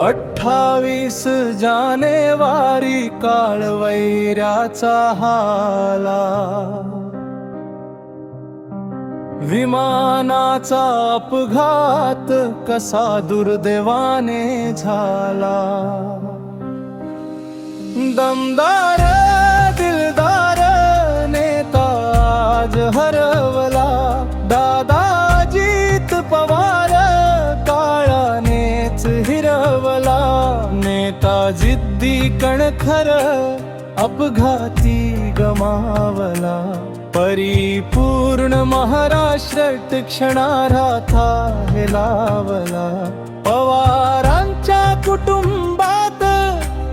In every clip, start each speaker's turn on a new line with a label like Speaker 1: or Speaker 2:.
Speaker 1: अठ्ठावीस जानेवारी काळवैऱ्याचा हाला. विमानाचा अपघात कसा दुर्दैवाने झाला. दमदार दिलदार नेता आज हरवला. दादाजीत नेता जिद्दी कणखर अपघाती गमावला. परिपूर्ण महाराष्ट्र क्षणारा था हेलावला पवारांच्या कुटुंबात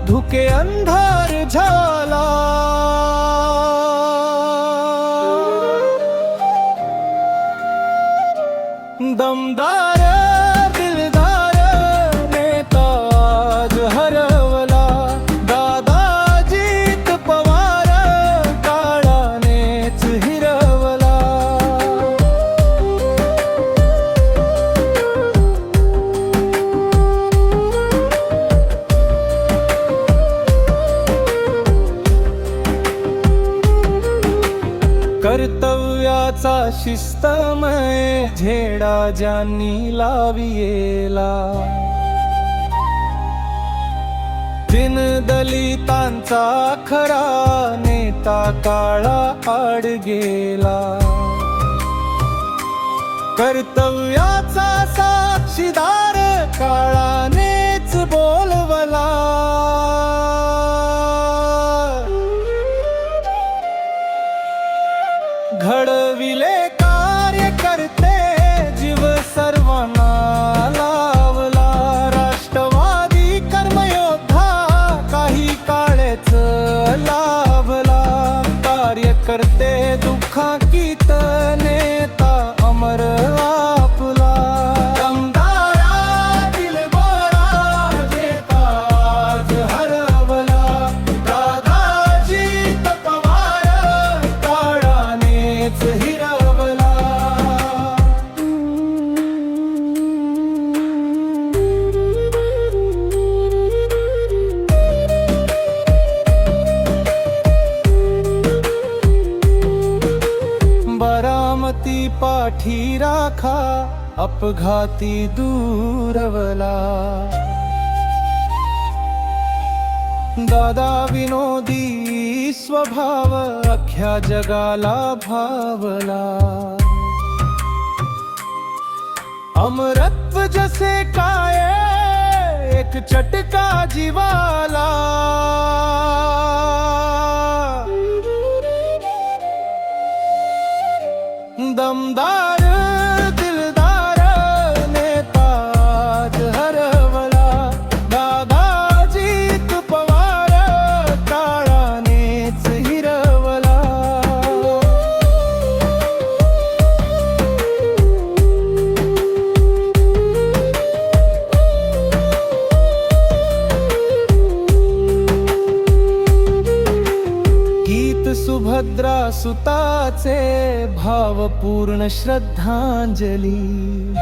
Speaker 1: धुके अंधार झाला. कर्तव्याचा शिस्तमय झेडा ज्यांनी लावियेला. दिन दलितांचा खरा नेता काळा आड गेला कर्तव्याचा साक्षीदार काळा घडविले कार्यकर्ते जीव सर्वांना. पाठी राखा, अपघाती दूरवला। दादा विनोदी स्वभाव अख्ख्या जगाला भावला। अमरत्व जसे काय, एक चटका जीवाला। दमदार दिलदार सुभद्रा सुताचे भावपूर्ण श्रद्धांजली.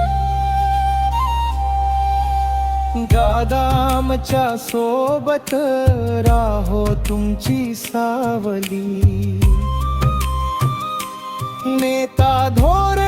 Speaker 1: गादामच्या सोबत राहो तुमची सावली. नेता धोर